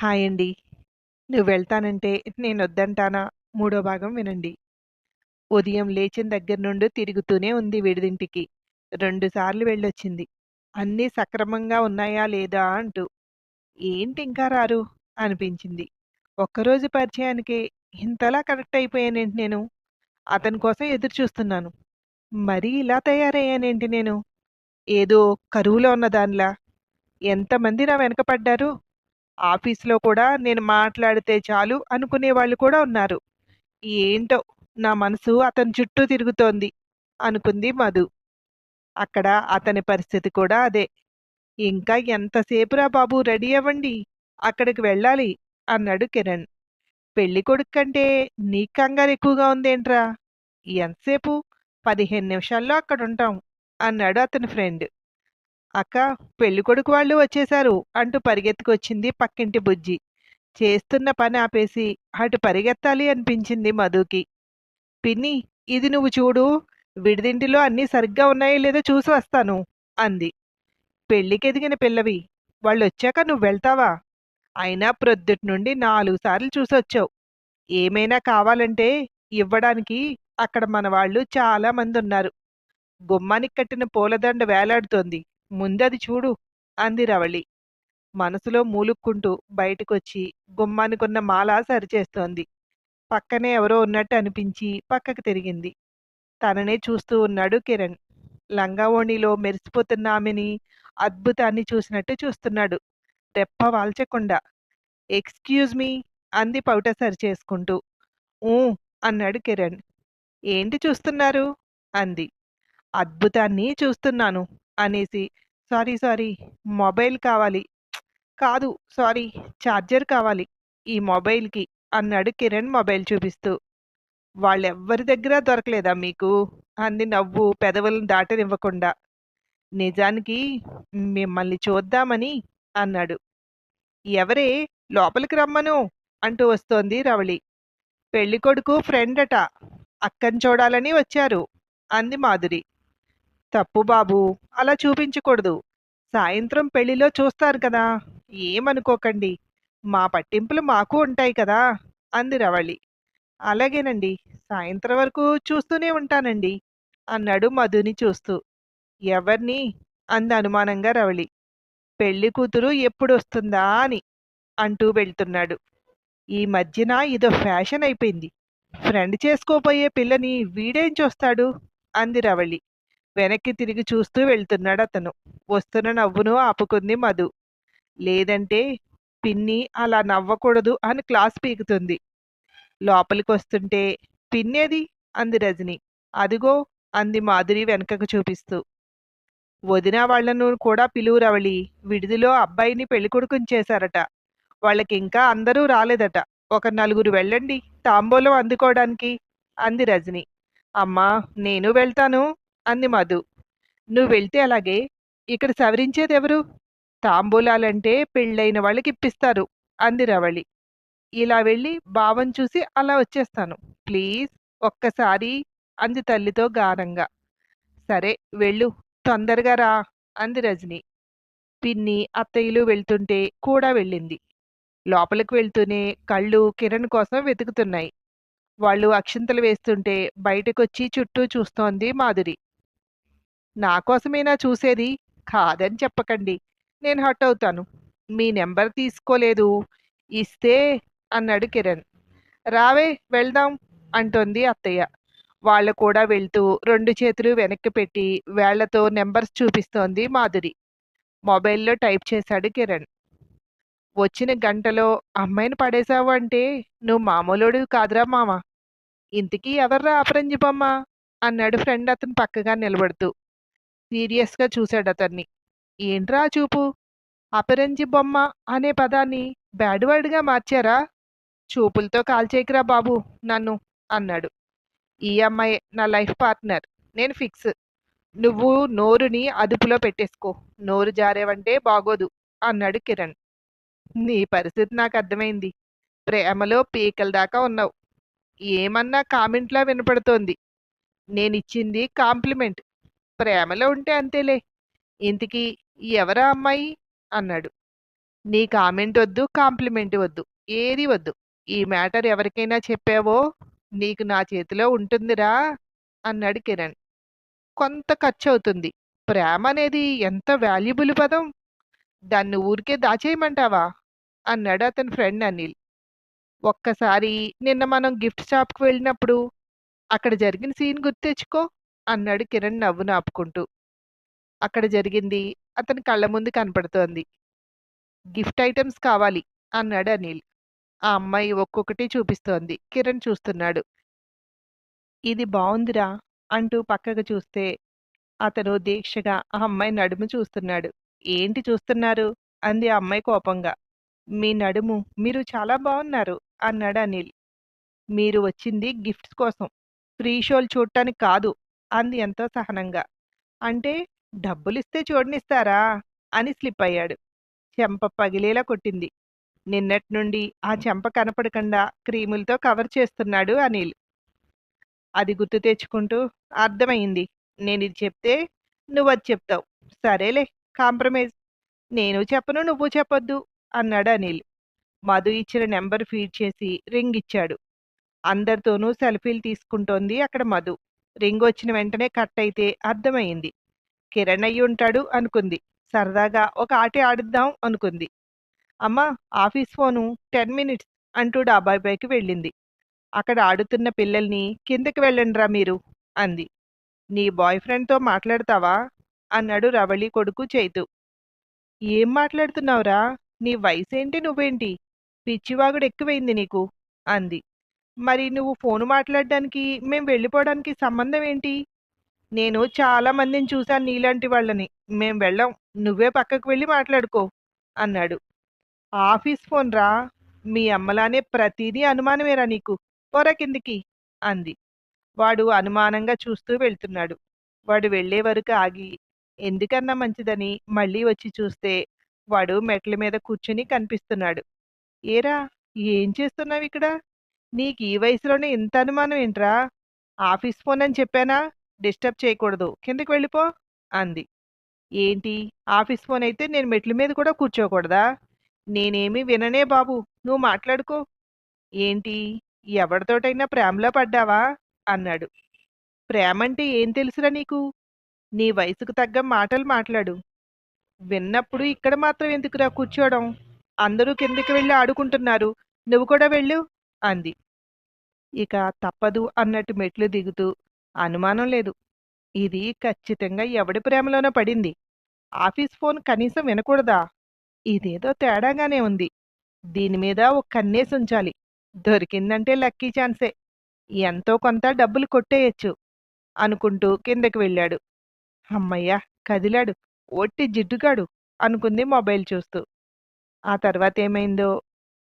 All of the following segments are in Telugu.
హాయ్ అండి. నువ్వు వెళ్తానంటే నేను వద్దంటానా మూడో భాగం వినండి. ఉదయం లేచిన దగ్గర నుండి తిరుగుతూనే ఉంది విడిదింటికి. రెండుసార్లు వెళ్ళొచ్చింది. అన్నీ సక్రమంగా ఉన్నాయా లేదా అంటూ. ఏంటి ఇంకా రారు? అనిపించింది. ఒక్కరోజు పరిచయానికి ఇంతలా కరెక్ట్ అయిపోయానేంటి నేను? అతని కోసం ఎదురు చూస్తున్నాను. మరీ ఇలా తయారయ్యానేంటి నేను? ఏదో కరువులో ఉన్న దానిలా. ఎంతమంది నా వెనకపడ్డారు ఆఫీస్‌లో కూడా నేను మాట్లాడితే చాలు అనుకునే వాళ్ళు కూడా ఉన్నారు. ఏంటో నా మనసు అతని చుట్టూ తిరుగుతోంది అనుకుంది మధు. అక్కడ అతని పరిస్థితి కూడా అదే. ఇంకా ఎంతసేపురా బాబు రెడీ అవ్వండి. అక్కడికి వెళ్ళాలి అన్నాడు కిరణ్. పెళ్ళికొడుకు కంటే నీ కంగారు ఎక్కువగా ఉందేంట్రా? ఎంతసేపు? 15 నిమిషాల్లో అక్కడుంటాం అన్నాడు అతని ఫ్రెండ్. అక్క పెళ్ళికొడుకు వాళ్ళు వచ్చేశారు అంటూ పరిగెత్తుకొచ్చింది పక్కింటి బుజ్జి. చేస్తున్న పని ఆపేసి అటు పరిగెత్తాలి అనిపించింది మధుకి. పిన్ని ఇది నువ్వు చూడు విడిదింటిలో అన్నీ సరిగ్గా ఉన్నాయో లేదో చూసి వస్తాను అంది. పెళ్ళికెదిగిన పిల్లవి వాళ్ళొచ్చాక నువ్వు వెళ్తావా? అయినా ప్రొద్దుటి నుండి నాలుగు సార్లు చూసొచ్చావు. ఏమైనా కావాలంటే ఇవ్వడానికి అక్కడ మన వాళ్ళు చాలామంది ఉన్నారు గుమ్మానికి కట్టిన పూలదండ వేలాడుతోంది. ముందది చూడు అంది రవళి. మనసులో మూలుక్కుంటూ బయటకొచ్చి గుమ్మానికున్న మాల సరిచేస్తోంది. పక్కనే ఎవరో ఉన్నట్టు అనిపించి పక్కకు తిరిగింది. తననే చూస్తూ ఉన్నాడు కిరణ్. లంగావోణిలో మెరిసిపోతున్న ఆమెని అద్భుతాన్ని చూసినట్టు చూస్తున్నాడు. రెప్ప వాల్చకుండా. ఎక్స్‌క్యూజ్ మీ అంది పౌట సరిచేసుకుంటూ. ఊ అన్నాడు కిరణ్. ఏంటి చూస్తున్నారు? అంది. అద్భుతాన్ని చూస్తున్నాను అనేసి సారీ సారీ మొబైల్ కావాలి. కాదు సారీ ఛార్జర్ కావాలి ఈ మొబైల్‌కి అన్నాడు కిరణ్ మొబైల్ చూపిస్తూ. వాళ్ళెవ్వరి దగ్గర దొరకలేదా మీకు? అంది నవ్వు పెదవులను దాటనివ్వకుండా. నిజానికి మిమ్మల్ని చూద్దామని అన్నాడు. ఎవరే లోపలికి రమ్మను అంటూ వస్తోంది రవళి. పెళ్ళికొడుకు ఫ్రెండట. అక్కని చూడాలని వచ్చారు అంది మాధురి. తప్పు బాబూ అలా చూపించకూడదు. సాయంత్రం పెళ్ళిలో చూస్తారు కదా! ఏమనుకోకండి. మా పట్టింపులు మాకు ఉంటాయి కదా! అంది రవళి. అలాగేనండి. సాయంత్రం వరకు చూస్తూనే ఉంటానండి అన్నాడు మధుని చూస్తూ. ఎవర్ని? అంది అనుమానంగా రవళి. పెళ్ళి కూతురు ఎప్పుడొస్తుందా అని అంటూ వెళ్తున్నాడు. ఈ మధ్యన ఇదో ఫ్యాషన్ అయిపోయింది. ఫ్రెండ్ చేసుకోబోయే పిల్లని వీడేం చూస్తాడు? అంది రవళి. వెనక్కి తిరిగి చూస్తూ వెళ్తున్నాడు అతను వస్తున్న నవ్వును ఆపుకుంది మధు. లేదంటే పిన్ని అలా నవ్వకూడదు అని క్లాస్ పీకుతుంది. లోపలికి వస్తుంటే పిన్నేది? అంది రజని. అదిగో అంది మాధురి వెనకకు చూపిస్తూ. వదిన వాళ్ళను కూడా పిలువు రవళి. విడిదిలో అబ్బాయిని పెళ్ళికొడుకుని చేశారట. వాళ్ళకింకా అందరూ రాలేదట. ఒక నలుగురు వెళ్ళండి తాంబూలం అందుకోవడానికి అంది రజని. అమ్మా నేను వెళ్తాను అంది మధు. నువ్వు వెళ్తే అలాగే. ఇక్కడ సవరించేదెవరు? తాంబూలాలంటే పెళ్ళైన వాళ్ళకి ఇప్పిస్తారు అంది రవళి. ఇలా వెళ్ళి భావం చూసి అలా వచ్చేస్తాను. ప్లీజ్ ఒక్కసారి అంది తల్లితో గారంగా. సరే వెళ్ళు. తొందరగా రా అంది రజని. పిన్ని, అత్తయ్యలు వెళ్తుంటే కూడా వెళ్ళింది. లోపలికి వెళ్తూనే కళ్ళు కిరణ్ కోసం వెతుకుతున్నాయి. వాళ్ళు అక్షింతలు వేస్తుంటే బయటకొచ్చి చుట్టూ చూస్తోంది మాధురి. నా కోసమేనా చూసేది? కాదని చెప్పకండి. నేను హర్ట్ అవుతాను. మీ నెంబర్ తీసుకోలేదు. ఇస్తే అన్నాడు కిరణ్. రావే వెళ్దాం అంటోంది అత్తయ్య. వాళ్ళు కూడా వెళ్తూ రెండు చేతులు వెనక్కి పెట్టి వేళ్ళతో నెంబర్స్ చూపిస్తోంది మాధురి. మొబైల్‌లో టైప్ చేశాడు కిరణ్. వచ్చిన గంటలో అమ్మాయిని పడేశావు అంటే నువ్వు మామూలుడు కాదురా మామ. ఇంతకీ ఎవర్రా అపరంజి బొమ్మ? అన్నాడు ఫ్రెండ్ అతను పక్కగా నిలబడుతూ. సీరియస్‌గా చూశాడతన్ని. ఏంట్రా చూపు? అపరంజి బొమ్మ అనే పదాన్ని బ్యాడ్ వర్డ్‌గా మార్చారా? చూపులతో కాల్చేయకురా బాబు నన్ను అన్నాడు. ఈ అమ్మాయి నా లైఫ్ పార్ట్నర్. నేను ఫిక్స్. నువ్వు నోరుని అదుపులో పెట్టేసుకో. నోరు జారేవంటే బాగోదు అన్నాడు కిరణ్. నీ పరిస్థితి నాకు అర్థమైంది ప్రేమలో పీకల దాకా ఉన్నావు. ఏమన్నా కామెంట్‌లా వినపడుతోంది. నేనిచ్చింది కాంప్లిమెంట్. ప్రేమలో ఉంటే అంతేలే. ఇంతకీ ఎవరా అమ్మాయి? అన్నాడు. నీ కామెంట్ వద్దు కాంప్లిమెంట్ వద్దు ఏది వద్దు. ఈ మ్యాటర్ ఎవరికైనా చెప్పావో? నీకు నా చేతిలో ఉంటుందిరా అన్నాడు కిరణ్. కొంత ఖర్చు అవుతుంది ప్రేమ అనేది ఎంత వాల్యుబుల్ పదం? దాన్ని ఊరికే దాచేయమంటావా? అన్నాడు అతని ఫ్రెండ్ అనిల్. ఒక్కసారి నిన్న మనం గిఫ్ట్ షాప్కి వెళ్ళినప్పుడు అక్కడ జరిగిన సీన్ గుర్తు తెచ్చుకో. అన్నాడు కిరణ్ నవ్వును ఆపుకుంటూ. అక్కడ జరిగింది. అతని కళ్ళ ముందు కనపడుతోంది. గిఫ్ట్ ఐటమ్స్ కావాలి అన్నాడు అనిల్. ఆ అమ్మాయి ఒక్కొక్కటి చూపిస్తోంది. కిరణ్ చూస్తున్నాడు. ఇది బాగుందిరా అంటూ పక్కకు చూస్తే అతను దీక్షగా ఆ అమ్మాయి నడుము చూస్తున్నాడు. ఏంటి చూస్తున్నారు? అంది ఆ అమ్మాయి కోపంగా. మీ నడుము మీరు చాలా బాగున్నారు అన్నాడు అనిల్. మీరు వచ్చింది గిఫ్ట్స్ కోసం. ఫ్రీ షోలు చూడటానికి కాదు. అంది ఎంతో సహనంగా. అంటే డబ్బులిస్తే చూడనిస్తారా అని స్లిప్ అయ్యాడు. చెంప పగిలేలా కొట్టింది. నిన్నటి నుండి ఆ చెంప కనపడకుండా క్రీములతో కవర్ చేస్తున్నాడు అనిల్. అది గుర్తు తెచ్చుకుంటూ అర్థమైంది నేను ఇది చెప్తే నువ్వు అది చెప్తావు. సరేలే కాంప్రమైజ్. నేను చెప్పను నువ్వు చెప్పొద్దు అన్నాడు అనిల్. మధు ఇచ్చిన నెంబర్ ఫీడ్ చేసి రింగ్ ఇచ్చాడు. అందరితోనూ సెల్ఫీలు తీసుకుంటోంది అక్కడ మధు. రింగ్ వచ్చిన వెంటనే కట్ అయితే అర్థమైంది కిరణ్ అయ్యి ఉంటాడు అనుకుంది. సరదాగా ఒక ఆట ఆడిద్దాం అనుకుంది. అమ్మా ఆఫీస్ ఫోను టెన్ మినిట్స్ అంటూ డాబాయ్ వెళ్ళింది. అక్కడ ఆడుతున్న పిల్లల్ని కిందకి వెళ్ళండిరా మీరు అంది. నీ బాయ్ ఫ్రెండ్తో మాట్లాడతావా? అన్నాడు రవళి కొడుకు చైతు. ఏం మాట్లాడుతున్నావురా? నీ వయసేంటి నువ్వేంటి? పిచ్చివాగుడు ఎక్కువైంది నీకు అంది. మరి నువ్వు ఫోను మాట్లాడడానికి మేము వెళ్ళిపోవడానికి సంబంధం ఏంటి? నేను చాలా మందిని చూశాను నీలాంటి వాళ్ళని. మేం వెళ్ళాం. నువ్వే పక్కకు వెళ్ళి మాట్లాడుకో అన్నాడు. ఆఫీస్ ఫోన్ రా. మీ అమ్మలానే ప్రతిదీ అనుమానమేరా నీకు? పొర కిందికి అంది. వాడు అనుమానంగా చూస్తూ వెళ్తున్నాడు. వాడు వెళ్ళే వరకు ఆగి ఎందుకన్నా మంచిదని మళ్ళీ వచ్చి చూస్తే వాడు మెట్ల మీద కూర్చుని కనిపిస్తున్నాడు. ఏరా? ఏం చేస్తున్నావు ఇక్కడ? నీకు ఈ వయసులోనే ఇంత అనుమానం ఏంట్రా? ఆఫీస్ ఫోన్ అని చెప్పానా? డిస్టర్బ్ చేయకూడదు. కిందకి వెళ్ళిపో అంది. ఏంటి? ఆఫీస్ ఫోన్ అయితే నేను మెట్ల మీద కూడా కూర్చోకూడదా? నేనేమి విననే బాబు. నువ్వు మాట్లాడుకో. ఏంటి? ఎవరితోటైనా ప్రేమలో పడ్డావా? అన్నాడు. ప్రేమంటే ఏం తెలుసురా నీకు? నీ వయసుకు తగ్గ మాటలు మాట్లాడు. విన్నప్పుడు ఇక్కడ మాత్రం ఎందుకురా కూర్చోవడం అందరూ కిందకి వెళ్ళి ఆడుకుంటున్నారు. నువ్వు కూడా వెళ్ళు. అంది. ఇక తప్పదు అన్నట్టు మెట్లు దిగుతూ అనుమానం లేదు. ఇది ఖచ్చితంగా ఎవడి ప్రేమలోనో పడింది. ఆఫీస్ ఫోన్ కనీసం వినకూడదా? ఇదేదో తేడాగానే ఉంది. దీని మీద ఒక కన్నేసి ఉంచాలి. దొరికిందంటే లక్కీ ఛాన్సే. ఎంతో కొంత డబ్బులు కొట్టేయచ్చు అనుకుంటూ కిందకి వెళ్ళాడు. అమ్మయ్యా కదిలాడు. ఒట్టి జిడ్డుగాడు అనుకుంది మొబైల్ చూస్తూ. ఆ తర్వాత ఏమైందో?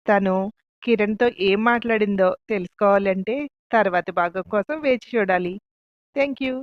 తను కిరణ్తో ఏం మాట్లాడిందో తెలుసుకోవాలంటే తర్వాతి భాగం కోసం వేచి చూడాలి. Thank you